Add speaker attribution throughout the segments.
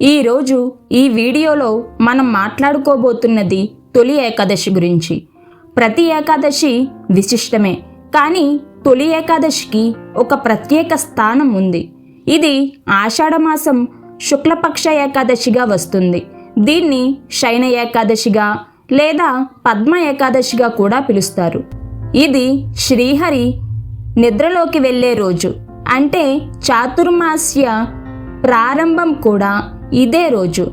Speaker 1: ఈరోజు ఈ వీడియోలో మనం మాట్లాడుకోబోతున్నది తొలి ఏకాదశి గురించి. ప్రతి ఏకాదశి విశిష్టమే కానీ తొలి ఏకాదశికి ఒక ప్రత్యేక స్థానం ఉంది. ఇది ఆషాఢమాసం శుక్లపక్ష ఏకాదశిగా వస్తుంది. దీన్ని శయన ఏకాదశిగా లేదా పద్మ ఏకాదశిగా కూడా పిలుస్తారు. ఇది శ్రీహరి నిద్రలోకి వెళ్ళే రోజు అంటే చాతుర్మాస్య ప్రారంభం కూడా ఇదే రోజు.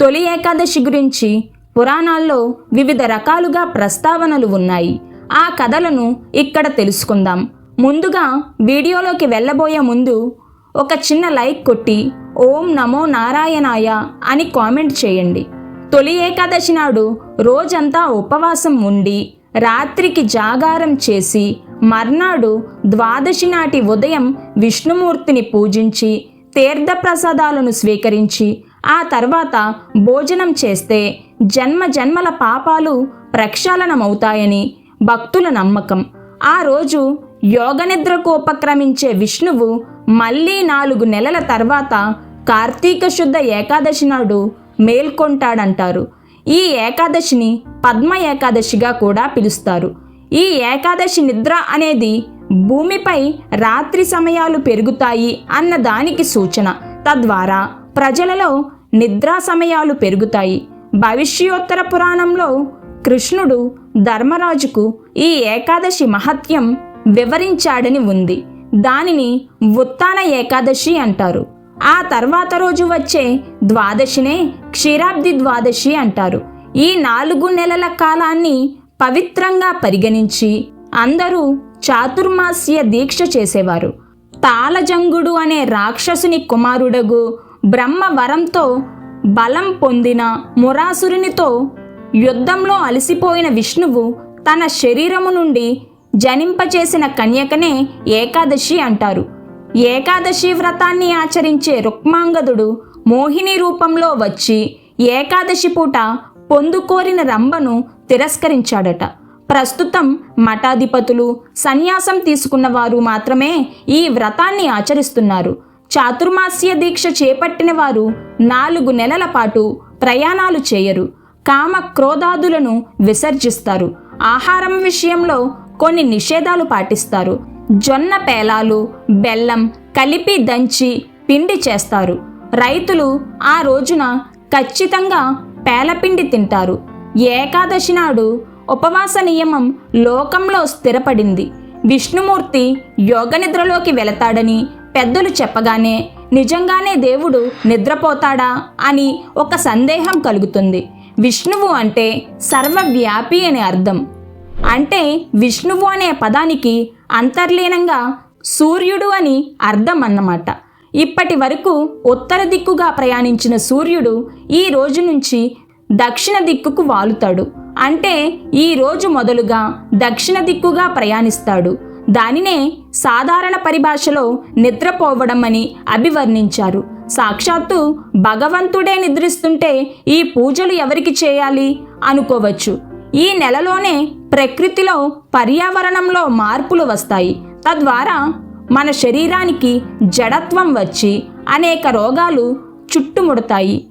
Speaker 1: తొలి ఏకాదశి గురించి పురాణాల్లో వివిధ రకాలుగా ప్రస్తావనలు ఉన్నాయి. ఆ కథలను ఇక్కడ తెలుసుకుందాం. ముందుగా వీడియోలోకి వెళ్ళబోయే ముందు ఒక చిన్న లైక్ కొట్టి ఓం నమో నారాయణాయ అని కామెంట్ చేయండి. తొలి ఏకాదశి నాడు రోజంతా ఉపవాసం ఉండి రాత్రికి జాగారం చేసి మర్నాడు ద్వాదశి నాటి ఉదయం విష్ణుమూర్తిని పూజించి తీర్థప్రసాదాలను స్వీకరించి ఆ తర్వాత భోజనం చేస్తే జన్మ జన్మల పాపాలు ప్రక్షాళనమవుతాయని భక్తుల నమ్మకం. ఆ రోజు యోగనిద్రకు ఉపక్రమించే విష్ణువు మళ్ళీ నాలుగు నెలల తర్వాత కార్తీక శుద్ధ ఏకాదశి నాడు మేల్కొంటాడంటారు. ఈ ఏకాదశిని పద్మ ఏకాదశిగా కూడా పిలుస్తారు. ఈ ఏకాదశి నిద్ర అనేది భూమిపై రాత్రి సమయాలు పెరుగుతాయి అన్న దానికి సూచన. తద్వారా ప్రజలలో నిద్రా సమయాలు పెరుగుతాయి. భవిష్యోత్తర పురాణంలో కృష్ణుడు ధర్మరాజుకు ఈ ఏకాదశి మహత్యం వివరించాడని ఉంది. దానిని ఉత్తాన ఏకాదశి అంటారు. ఆ తర్వాత రోజు వచ్చే ద్వాదశినే క్షీరాబ్ది ద్వాదశి అంటారు. ఈ నాలుగు నెలల కాలాన్ని పవిత్రంగా పరిగణించి అందరూ చాతుర్మాస్య దీక్ష చేసేవారు. తాళజంగుడు అనే రాక్షసుని కుమారుడగు బ్రహ్మ వరంతో బలం పొందిన మురాసురునితో యుద్ధంలో అలసిపోయిన విష్ణువు తన శరీరము నుండి జనింపచేసిన కన్యకనే ఏకాదశి అంటారు. ఏకాదశి వ్రతాన్ని ఆచరించే రుక్మాంగదుడు మోహిని రూపంలో వచ్చి ఏకాదశి పూట పొందుకోరిన రంభను తిరస్కరించాడట. ప్రస్తుతం మఠాధిపతులు సన్యాసం తీసుకున్న వారు మాత్రమే ఈ వ్రతాన్ని ఆచరిస్తున్నారు. చాతుర్మాస్య దీక్ష చేపట్టిన వారు నాలుగు నెలల పాటు ప్రయాణాలు చేయరు. కామ క్రోధాదులను విసర్జిస్తారు. ఆహారం విషయంలో కొన్ని నిషేధాలు పాటిస్తారు. జొన్న పేలాలు బెల్లం కలిపి దంచి పిండి చేస్తారు. రైతులు ఆ రోజున ఖచ్చితంగా పేలపిండి తింటారు. ఏకాదశి నాడు ఉపవాస నియమం లోకంలో స్థిరపడింది. విష్ణుమూర్తి యోగ నిద్రలోకి వెళతాడని పెద్దలు చెప్పగానే నిజంగానే దేవుడు నిద్రపోతాడా? అని ఒక సందేహం కలుగుతుంది. విష్ణువు అంటే సర్వవ్యాపి అని అర్థం. అంటే విష్ణువు అనే పదానికి అంతర్లీనంగా సూర్యుడు అని అర్థం అన్నమాట ఇప్పటి వరకు ఉత్తర దిక్కుగా ప్రయాణించిన సూర్యుడు ఈ రోజు నుంచి దక్షిణ దిక్కుకు వాలుతాడు. అంటే ఈ రోజు మొదలుగా దక్షిణ దిక్కుగా ప్రయాణిస్తాడు. దానినే సాధారణ పరిభాషలో నిద్రపోవడం అని అభివర్ణించారు. సాక్షాత్తు భగవంతుడే నిద్రిస్తుంటే ఈ పూజలు ఎవరికి చేయాలి? అనుకోవచ్చు. ఈ నెలలోనే ప్రకృతిలో పర్యావరణంలో మార్పులు వస్తాయి. తద్వారా మన శరీరానికి జడత్వం వచ్చి అనేక రోగాలు చుట్టుముడతాయి.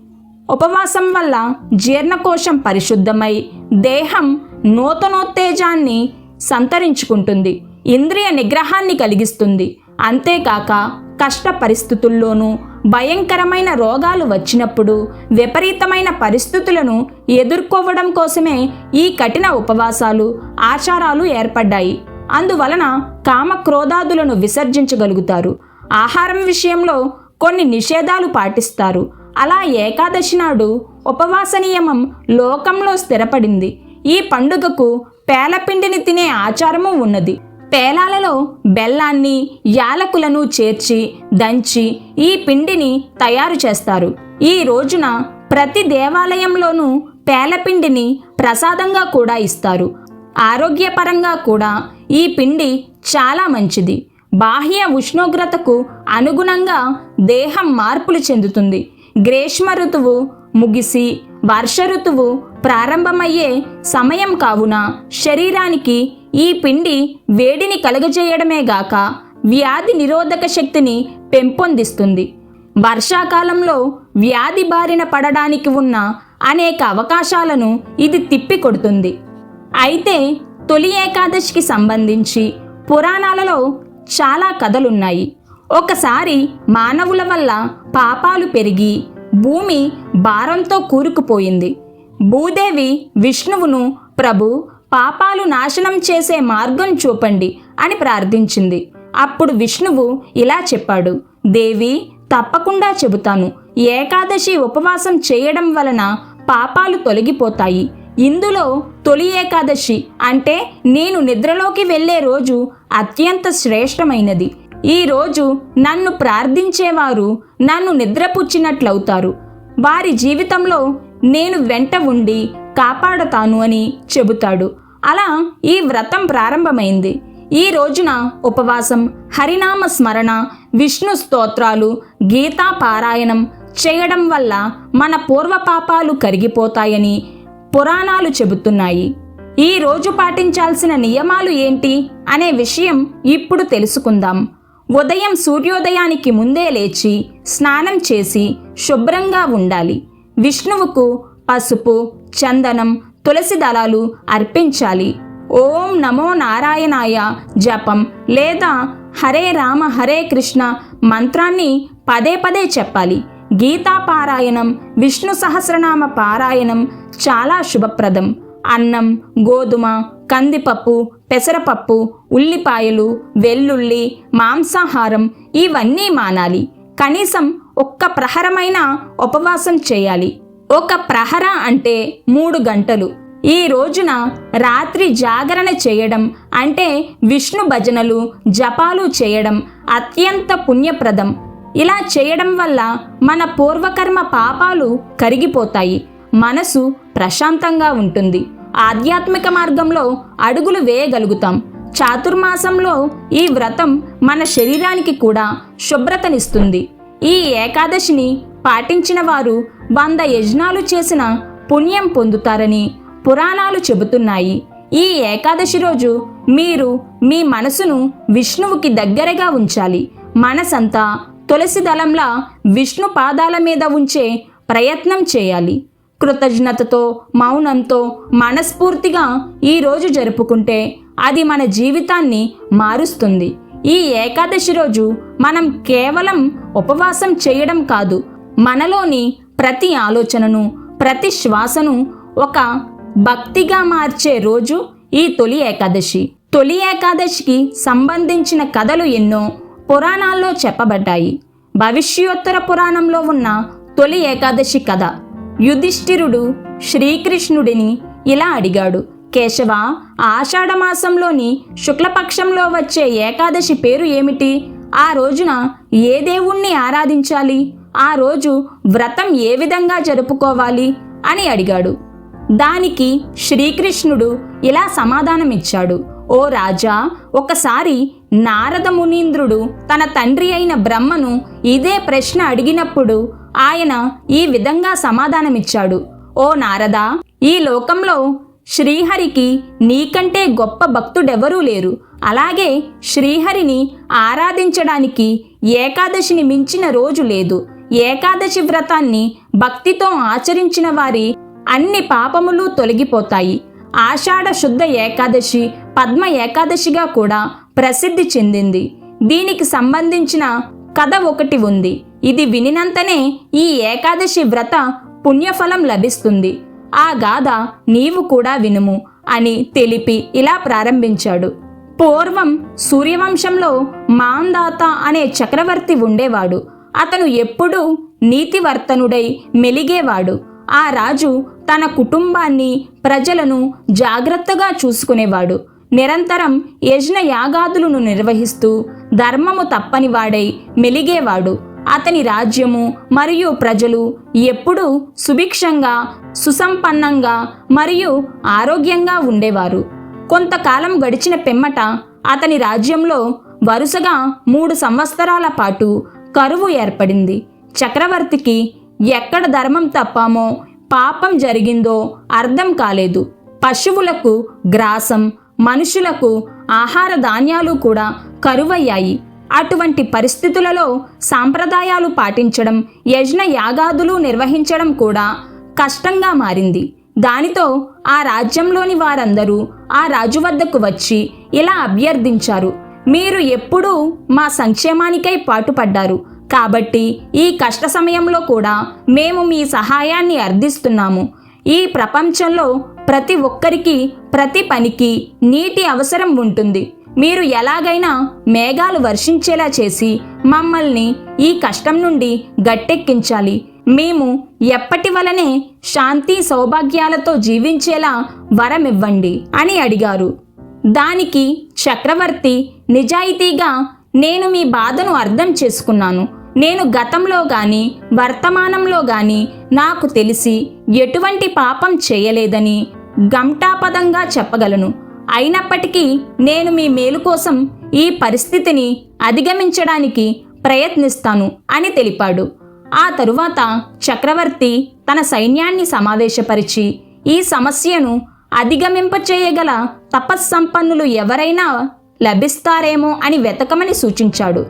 Speaker 1: ఉపవాసం వల్ల జీర్ణకోశం పరిశుద్ధమై దేహం నూతనోత్తేజాన్ని సంతరించుకుంటుంది ఇంద్రియ నిగ్రహాన్ని కలిగిస్తుంది. అంతేకాక కష్ట పరిస్థితుల్లోనూ భయంకరమైన రోగాలు వచ్చినప్పుడు విపరీతమైన పరిస్థితులను ఎదుర్కోవడం కోసమే ఈ కఠిన ఉపవాసాలు ఆచారాలు ఏర్పడ్డాయి. అందువలన కామ క్రోధాదులను విసర్జించగలుగుతారు. ఆహారం విషయంలో కొన్ని నిషేధాలు పాటిస్తారు. అలా ఏకాదశి నాడు ఉపవాస నియమం లోకంలో స్థిరపడింది. ఈ పండుగకు పేలపిండిని తినే ఆచారము ఉన్నది. పేలాలలో బెల్లాన్ని యాలకులను చేర్చి దంచి ఈ పిండిని తయారు చేస్తారు. ఈ రోజున ప్రతి దేవాలయంలోనూ పేలపిండిని ప్రసాదంగా కూడా ఇస్తారు. ఆరోగ్యపరంగా కూడా ఈ పిండి చాలా మంచిది. బాహ్య ఉష్ణోగ్రతకు అనుగుణంగా దేహం మార్పులు చెందుతుంది. గ్రీష్మ ఋతువు ముగిసి వర్ష ఋతువు ప్రారంభమయ్యే సమయం కావున శరీరానికి ఈ పిండి వేడిని కలుగజేయడమే గాక వ్యాధి నిరోధక శక్తిని పెంపొందిస్తుంది. వర్షాకాలంలో వ్యాధి బారిన పడడానికి ఉన్న అనేక అవకాశాలను ఇది తిప్పికొడుతుంది. అయితే తొలి ఏకాదశికి సంబంధించి పురాణాలలో చాలా కథలున్నాయి. ఒకసారి మానవుల వల్ల పాపాలు పెరిగి భూమి భారంతో కూరుకుపోయింది. భూదేవి విష్ణువును ప్రభు పాపాలు నాశనం చేసే మార్గం చూపండి అని ప్రార్థించింది. అప్పుడు విష్ణువు ఇలా చెప్పాడు దేవి తప్పకుండా చెబుతాను. ఏకాదశి ఉపవాసం చేయడం వలన పాపాలు తొలగిపోతాయి. ఇందులో తొలి ఏకాదశి అంటే నేను నిద్రలోకి వెళ్ళే రోజు అత్యంత శ్రేష్టమైనది. ఈరోజు నన్ను ప్రార్థించేవారు నన్ను నిద్రపుచ్చినట్లవుతారు. వారి జీవితంలో నేను వెంట ఉండి కాపాడతాను అని చెబుతాడు. అలా ఈ వ్రతం ప్రారంభమైంది. ఈ రోజున ఉపవాసం హరినామ స్మరణ విష్ణు స్తోత్రాలు గీతా పారాయణం చేయడం వల్ల మన పూర్వ పాపాలు కరిగిపోతాయని పురాణాలు చెబుతున్నాయి. ఈ రోజు పాటించాల్సిన నియమాలు ఏంటి అనే విషయం ఇప్పుడు తెలుసుకుందాం. ఉదయం సూర్యోదయానికి ముందే లేచి స్నానం చేసి శుభ్రంగా ఉండాలి. విష్ణువుకు పసుపు చందనం తులసి దళాలు అర్పించాలి. ఓం నమో నారాయణాయ జపం లేదా హరే రామ హరే కృష్ణ మంత్రాన్ని పదే పదే చెప్పాలి. గీతా పారాయణం విష్ణు సహస్రనామ పారాయణం చాలా శుభప్రదం. అన్నం గోధుమ కందిపప్పు పెసరపప్పు ఉల్లిపాయలు వెల్లుల్లి మాంసాహారం ఇవన్నీ మానాలి. కనీసం ఒక్క ప్రహరమైన ఉపవాసం చేయాలి. ఒక ప్రహర అంటే మూడు గంటలు. ఈ రోజున రాత్రి జాగరణ చేయడం అంటే విష్ణు భజనలు జపాలు చేయడం అత్యంత పుణ్యప్రదం. ఇలా చేయడం వల్ల మన పూర్వకర్మ పాపాలు కరిగిపోతాయి. మనసు ప్రశాంతంగా ఉంటుంది. ఆధ్యాత్మిక మార్గంలో అడుగులు వేయగలుగుతాం. చాతుర్మాసంలో ఈ వ్రతం మన శరీరానికి కూడా శుభ్రతనిస్తుంది. ఈ ఏకాదశిని పాటించిన వారు వంద యజ్ఞాలు చేసిన పుణ్యం పొందుతారని పురాణాలు చెబుతున్నాయి. ఈ ఏకాదశి రోజు మీరు మీ మనసును విష్ణువుకి దగ్గరగా ఉంచాలి. మనసంతా తులసి దళంలా విష్ణు పాదాల మీద ఉంచే ప్రయత్నం చేయాలి. కృతజ్ఞతతో మౌనంతో మనస్ఫూర్తిగా ఈ రోజు జరుపుకుంటే అది మన జీవితాన్ని మారుస్తుంది. ఈ ఏకాదశి రోజు మనం కేవలం ఉపవాసం చేయడం కాదు మనలోని ప్రతి ఆలోచనను ప్రతి శ్వాసను ఒక భక్తిగా మార్చే రోజు ఈ తొలి ఏకాదశి. తొలి ఏకాదశికి సంబంధించిన కథలు ఎన్నో పురాణాల్లో చెప్పబడ్డాయి. భవిష్యోత్తర పురాణంలో ఉన్న తొలి ఏకాదశి కథ యుధిష్ఠిరుడు శ్రీకృష్ణుడిని ఇలా అడిగాడు. కేశవ ఆషాఢమాసంలోని శుక్లపక్షంలో వచ్చే ఏకాదశి పేరు ఏమిటి? ఆ రోజున ఏ దేవుణ్ణి ఆరాధించాలి? ఆ రోజు వ్రతం ఏ విధంగా జరుపుకోవాలి? అని అడిగాడు. దానికి శ్రీకృష్ణుడు ఇలా సమాధానమిచ్చాడు. ఓ రాజా ఒకసారి నారద మునీంద్రుడు తన తండ్రి అయిన బ్రహ్మను ఇదే ప్రశ్న అడిగినప్పుడు ఆయన ఈ విధంగా సమాధానమిచ్చాడు. ఓ నారద ఈ లోకంలో శ్రీహరికి నీకంటే గొప్ప భక్తుడెవరూ లేరు. అలాగే శ్రీహరిని ఆరాధించడానికి ఏకాదశిని మించిన రోజు లేదు. ఏకాదశి వ్రతాన్ని భక్తితో ఆచరించిన వారి అన్ని పాపములు తొలగిపోతాయి. ఆషాఢ శుద్ధ ఏకాదశి పద్మ ఏకాదశిగా కూడా ప్రసిద్ధి చెందింది. దీనికి సంబంధించిన కథ ఒకటి ఉంది. ఇది వినినంతనే ఈ ఏకాదశి వ్రత పుణ్యఫలం లభిస్తుంది. ఆ గాథ నీవు కూడా వినుము అని తెలిపి ఇలా ప్రారంభించాడు. పూర్వం సూర్యవంశంలో మాందాత అనే చక్రవర్తి ఉండేవాడు. అతను ఎప్పుడూ నీతివర్తనుడై మెలిగేవాడు. ఆ రాజు తన కుటుంబాన్ని ప్రజలను జాగ్రత్తగా చూసుకునేవాడు. నిరంతరం యజ్ఞ యాగాదులను నిర్వహిస్తూ ధర్మము తప్పనివాడై మెలిగేవాడు. అతని రాజ్యము మరియు ప్రజలు ఎప్పుడూ సుభిక్షంగా సుసంపన్నంగా మరియు ఆరోగ్యంగా ఉండేవారు. కొంతకాలం గడిచిన పిమ్మట అతని రాజ్యంలో వరుసగా మూడు సంవత్సరాల పాటు కరువు ఏర్పడింది. చక్రవర్తికి ఎక్కడ ధర్మం తప్పామో పాపం జరిగిందో అర్థం కాలేదు. పశువులకు గ్రాసం మనుషులకు ఆహార ధాన్యాలు కూడా కరువయ్యాయి. అటువంటి పరిస్థితులలో సాంప్రదాయాలు పాటించడం యజ్ఞ యాగాదులు నిర్వహించడం కూడా కష్టంగా మారింది. దానితో ఆ రాజ్యంలోని వారందరూ ఆ రాజు వద్దకు వచ్చి ఇలా అభ్యర్థించారు. మీరు ఎప్పుడూ మా సంక్షేమానికై పాటుపడ్డారు. కాబట్టి ఈ కష్ట సమయంలో కూడా మేము మీ సహాయాన్ని అర్థిస్తున్నాము. ఈ ప్రపంచంలో ప్రతి ఒక్కరికి ప్రతి పనికి నీటి అవసరం ఉంటుంది. మీరు ఎలాగైనా మేఘాలు వర్షించేలా చేసి మమ్మల్ని ఈ కష్టం నుండి గట్టెక్కించాలి. మేము ఎప్పటి వలనే శాంతి సౌభాగ్యాలతో జీవించేలా వరమివ్వండి అని అడిగారు. దానికి చక్రవర్తి నిజాయితీగా నేను మీ బాధను అర్థం చేసుకున్నాను. నేను గతంలో గాని వర్తమానంలో గాని నాకు తెలిసి ఎటువంటి పాపం చేయలేదని గంటాపదంగా చెప్పగలను. అయినప్పటికీ నేను మీ మేలు కోసం ఈ పరిస్థితిని అధిగమించడానికి ప్రయత్నిస్తాను అని తెలిపాడు. ఆ తరువాత చక్రవర్తి తన సైన్యాన్ని సమావేశపరిచి ఈ సమస్యను అధిగమింపచేయగల తపస్సంపన్నులు ఎవరైనా లభిస్తారేమో అని వెతకమని సూచించాడు.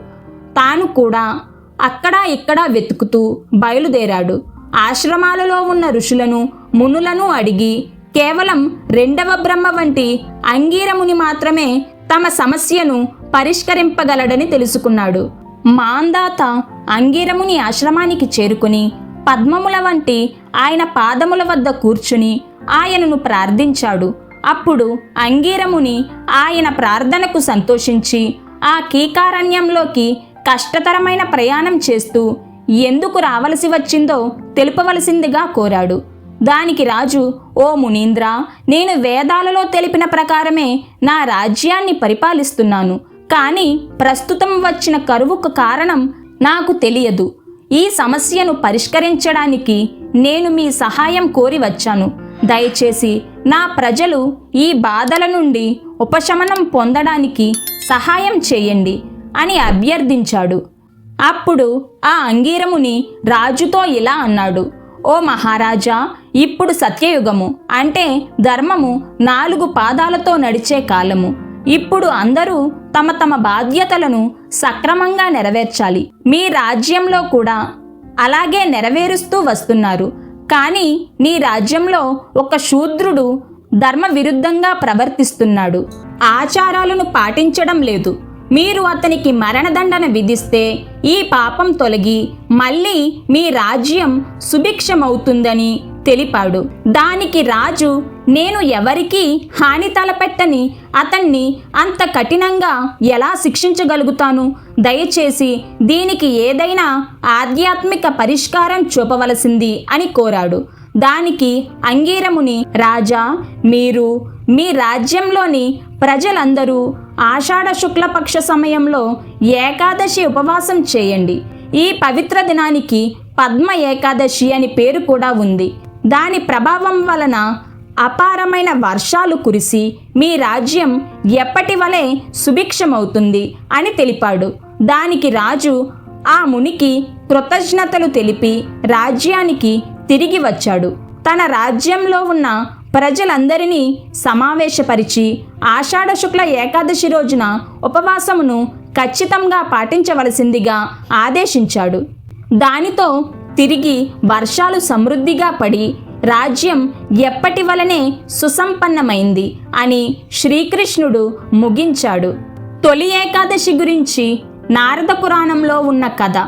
Speaker 1: తాను కూడా అక్కడా ఇక్కడా వెతుకుతూ బయలుదేరాడు. ఆశ్రమాలలో ఉన్న ఋషులను మునులను అడిగి కేవలం రెండవ బ్రహ్మ వంటి అంగీరముని మాత్రమే తమ సమస్యను పరిష్కరింపగలడని తెలుసుకున్నాడు. మాందాత అంగీరముని ఆశ్రమానికి చేరుకుని పద్మముల వంటి ఆయన పాదముల వద్ద కూర్చుని ఆయనను ప్రార్థించాడు. అప్పుడు అంగీరముని ఆయన ప్రార్థనకు సంతోషించి ఆ కీకారణ్యంలోకి కష్టతరమైన ప్రయాణం చేస్తూ ఎందుకు రావలసి వచ్చిందో తెలుపవలసిందిగా కోరాడు. దానికి రాజు ఓ మునీంద్ర నేను వేదాలలో తెలిపిన ప్రకారమే నా రాజ్యాన్ని పరిపాలిస్తున్నాను. కానీ ప్రస్తుతం వచ్చిన కరువుకు కారణం నాకు తెలియదు. ఈ సమస్యను పరిష్కరించడానికి నేను మీ సహాయం కోరి వచ్చాను. దయచేసి నా ప్రజలు ఈ బాధల నుండి ఉపశమనం పొందడానికి సహాయం చేయండి అని అభ్యర్థించాడు. అప్పుడు ఆ అంగీరముని రాజుతో ఇలా అన్నాడు ఓ మహారాజా ఇప్పుడు సత్యయుగము. అంటే ధర్మము నాలుగు పాదాలతో నడిచే కాలము. ఇప్పుడు అందరూ తమ తమ బాధ్యతలను సక్రమంగా నెరవేర్చాలి. మీ రాజ్యంలో కూడా అలాగే నెరవేరుస్తూ వస్తున్నారు. కానీ నీ రాజ్యంలో ఒక శూద్రుడు ధర్మ విరుద్ధంగా ప్రవర్తిస్తున్నాడు. ఆచారాలను పాటించడం లేదు. మీరు అతనికి మరణదండన విధిస్తే ఈ పాపం తొలగి మళ్ళీ మీ రాజ్యం సుభిక్షమవుతుందని తెలిపాడు. దానికి రాజు నేను ఎవరికీ హాని తలపెట్టని అతన్ని అంత కఠినంగా ఎలా శిక్షించగలుగుతాను? దయచేసి దీనికి ఏదైనా ఆధ్యాత్మిక పరిష్కారం చూపవలసింది అని కోరాడు. దానికి అంగీరముని రాజా మీరు మీ రాజ్యంలోని ప్రజలందరూ ఆషాఢ శుక్లపక్ష సమయంలో ఏకాదశి ఉపవాసం చేయండి. ఈ పవిత్ర దినానికి పద్మ ఏకాదశి అని పేరు కూడా ఉంది. దాని ప్రభావం వలన అపారమైన వర్షాలు కురిసి మీ రాజ్యం ఎప్పటి వలె సుభిక్షమవుతుంది అని తెలిపాడు. దానికి రాజు ఆ మునికి కృతజ్ఞతలు తెలిపి రాజ్యానికి తిరిగి వచ్చాడు. తన రాజ్యంలో ఉన్న ప్రజలందరినీ సమావేశపరిచి ఆషాఢ శుక్ల ఏకాదశి రోజున ఉపవాసమును ఖచ్చితంగా పాటించవలసిందిగా ఆదేశించాడు. దానితో తిరిగి వర్షాలు సమృద్ధిగా పడి రాజ్యం ఎప్పటి వలనే సుసంపన్నమైంది అని శ్రీకృష్ణుడు ముగించాడు. తొలి ఏకాదశి గురించి నారద పురాణంలో ఉన్న కథ.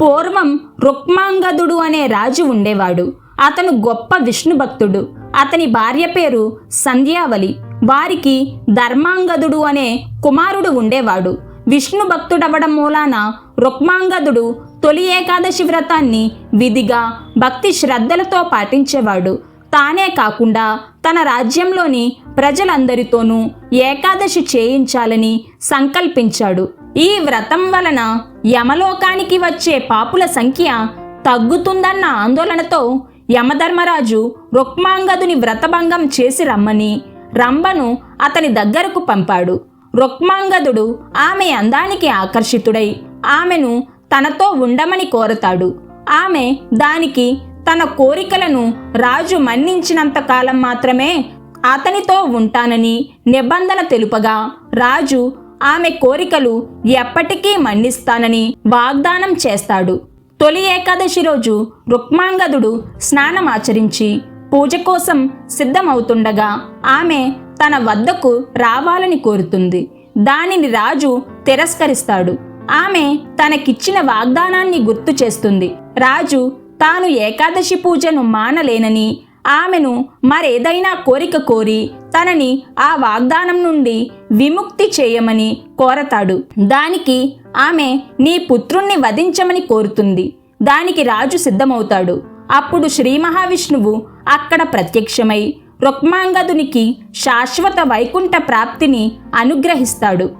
Speaker 1: పూర్వం రుక్మాంగదుడు అనే రాజు ఉండేవాడు. అతను గొప్ప విష్ణు భక్తుడు అతని భార్య పేరు సంధ్యావలి వారికి ధర్మాంగదుడు అనే కుమారుడు ఉండేవాడు. విష్ణు భక్తుడవడం మూలాన రుక్మాంగదుడు తొలి ఏకాదశి వ్రతాన్ని విధిగా భక్తి శ్రద్ధలతో పాటించేవాడు. తానే కాకుండా తన రాజ్యంలోని ప్రజలందరితోనూ ఏకాదశి చేయించాలని సంకల్పించాడు. ఈ వ్రతం వలన యమలోకానికి వచ్చే పాపుల సంఖ్య తగ్గుతుందన్న ఆందోళనతో యమధర్మరాజు రుక్మాంగదుని వ్రతభంగం చేసి రమ్మని రంభను అతని దగ్గరకు పంపాడు. రుక్మాంగదుడు ఆమె అందానికి ఆకర్షితుడై ఆమెను తనతో ఉండమని కోరతాడు. ఆమె దానికి తన కోరికలను రాజు మన్నించినంత కాలం మాత్రమే అతనితో ఉంటానని నిబంధన తెలుపగా రాజు ఆమె కోరికలు ఎప్పటికీ మన్నిస్తానని వాగ్దానం చేస్తాడు. తొలి ఏకాదశి రోజు రుక్మాంగదుడు స్నానమాచరించి పూజ కోసం సిద్ధమవుతుండగా ఆమె తన వద్దకు రావాలని కోరుతుంది. దానిని రాజు తిరస్కరిస్తాడు. ఆమె తనకిచ్చిన వాగ్దానాన్ని గుర్తు చేస్తుంది. రాజు తాను ఏకాదశి పూజను మానలేనని ఆమెను మరేదైనా కోరిక కోరి తనని ఆ వాగ్దానం నుండి విముక్తి చేయమని కోరతాడు. దానికి ఆమె నీ పుత్రుణ్ణి వధించమని కోరుతుంది. దానికి రాజు సిద్ధమవుతాడు. అప్పుడు శ్రీ మహావిష్ణువు అక్కడ ప్రత్యక్షమై రుక్మాంగదునికి శాశ్వత వైకుంఠ ప్రాప్తిని అనుగ్రహిస్తాడు.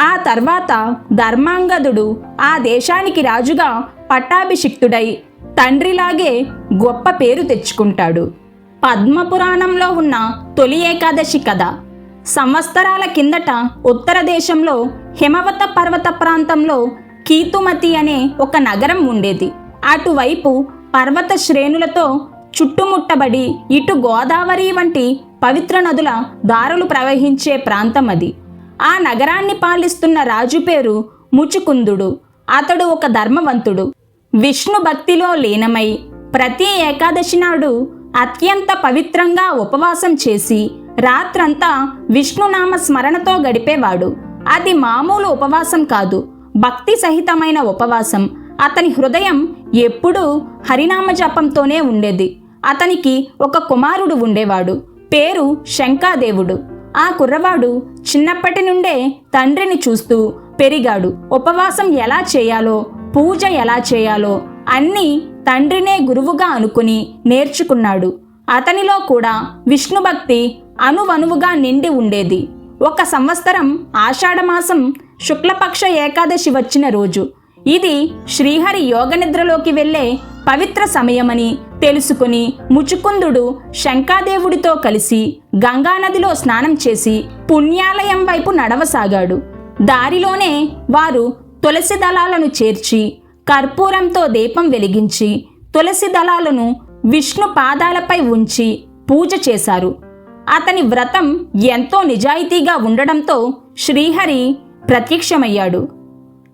Speaker 1: ఆ తర్వాత ధర్మాంగదుడు ఆ దేశానికి రాజుగా పట్టాభిషిక్తుడై తండ్రిలాగే గొప్ప పేరు తెచ్చుకుంటాడు. పద్మపురాణంలో ఉన్న తొలి ఏకాదశి కథ. సంవత్సరాల కిందట ఉత్తర దేశంలో హిమవత పర్వత ప్రాంతంలో కీతుమతి అనే ఒక నగరం ఉండేది. అటువైపు పర్వత శ్రేణులతో చుట్టుముట్టబడి ఇటు గోదావరి వంటి పవిత్ర నదుల దారులు ప్రవహించే ప్రాంతం అది. ఆ నగరాన్ని పాలిస్తున్న రాజు పేరు ముచుకుందుడు. అతడు ఒక ధర్మవంతుడు. విష్ణు భక్తిలో లీనమై ప్రతి ఏకాదశి నాడు అత్యంత పవిత్రంగా ఉపవాసం చేసి రాత్రంతా విష్ణునామ స్మరణతో గడిపేవాడు. అది మామూలు ఉపవాసం కాదు భక్తి సహితమైన ఉపవాసం. అతని హృదయం ఎప్పుడూ హరినామ జపంతోనే ఉండేది. అతనికి ఒక కుమారుడు ఉండేవాడు పేరు శంకాదేవుడు. ఆ కుర్రవాడు చిన్నప్పటి నుండే తండ్రిని చూస్తూ పెరిగాడు. ఉపవాసం ఎలా చేయాలో పూజ ఎలా చేయాలో అన్నీ తండ్రినే గురువుగా అనుకుని నేర్చుకున్నాడు. అతనిలో కూడా విష్ణుభక్తి అనువనువుగా నిండి ఉండేది. ఒక సంవత్సరం ఆషాఢమాసం శుక్లపక్ష ఏకాదశి వచ్చిన రోజు. ఇది శ్రీహరి యోగనిద్రలోకి వెళ్ళే పవిత్ర సమయమని తెలుసుకుని ముచుకుందుడు శంకాదేవుడితో కలిసి గంగానదిలో స్నానం చేసి పుణ్యాలయం వైపు నడవసాగాడు. దారిలోనే వారు తులసి దళాలను చేర్చి కర్పూరంతో దీపం వెలిగించి తులసి దళాలను విష్ణు పాదాలపై ఉంచి పూజ చేశారు. అతని వ్రతం ఎంతో నిజాయితీగా ఉండడంతో శ్రీహరి ప్రత్యక్షమయ్యాడు.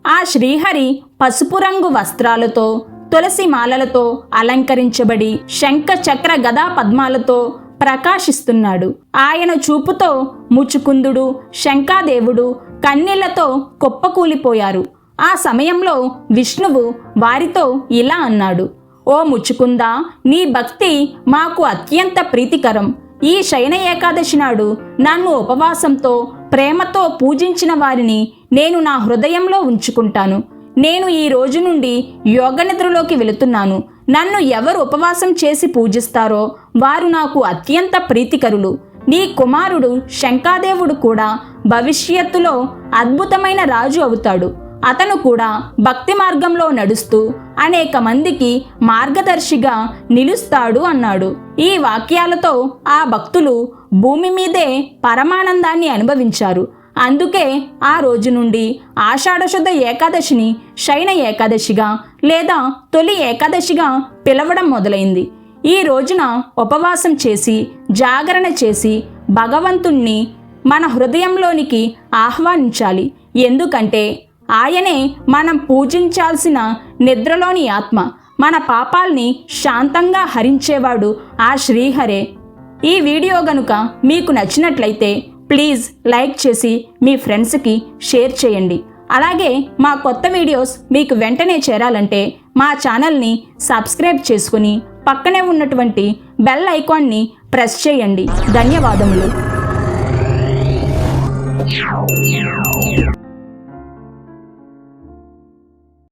Speaker 1: ఆ శ్రీహరి పసుపు రంగు వస్త్రాలతో తులసి మాలలతో అలంకరించబడి శంఖ చక్ర గదా పద్మాలతో ప్రకాశిస్తున్నాడు. ఆయన చూపుతో ముచుకుందుడు శంఖాదేవుడు కన్నీళ్ళతో కుప్పకూలిపోయారు. ఆ సమయంలో విష్ణువు వారితో ఇలా అన్నాడు ఓ ముచ్చుకుందా నీ భక్తి మాకు అత్యంత ప్రీతికరం. ఈ శయన ఏకాదశి నాడు నన్ను ఉపవాసంతో ప్రేమతో పూజించిన వారిని నేను నా హృదయంలో ఉంచుకుంటాను. నేను ఈ రోజు నుండి యోగనిద్రలోకి వెళుతున్నాను. నన్ను ఎవరు ఉపవాసం చేసి పూజిస్తారో వారు నాకు అత్యంత ప్రీతికరులు. నీ కుమారుడు శంకాదేవుడు కూడా భవిష్యత్తులో అద్భుతమైన రాజు అవుతాడు. అతను కూడా భక్తి మార్గంలో నడుస్తూ అనేక మందికి మార్గదర్శిగా నిలుస్తాడు అన్నాడు. ఈ వాక్యాలతో ఆ భక్తులు భూమి మీదే పరమానందాన్ని అనుభవించారు. అందుకే ఆ రోజు నుండి ఆషాఢశుద్ధ ఏకాదశిని శయన ఏకాదశిగా లేదా తొలి ఏకాదశిగా పిలవడం మొదలైంది. ఈ రోజున ఉపవాసం చేసి జాగరణ చేసి భగవంతుణ్ణి మన హృదయంలోనికి ఆహ్వానించాలి. ఎందుకంటే ఆయనే మనం పూజించాల్సిన నిద్రలోని ఆత్మ. మన పాపాల్ని శాంతంగా హరించేవాడు ఆ శ్రీహరే. ఈ వీడియో గనుక మీకు నచ్చినట్లయితే ప్లీజ్ లైక్ చేసి మీ ఫ్రెండ్స్కి షేర్ చేయండి. అలాగే మా కొత్త వీడియోస్ మీకు వెంటనే చేరాలంటే మా ఛానల్ని సబ్స్క్రైబ్ చేసుకుని పక్కనే ఉన్నటువంటి బెల్ ఐకాన్ని ప్రెస్ చేయండి. ధన్యవాదములు.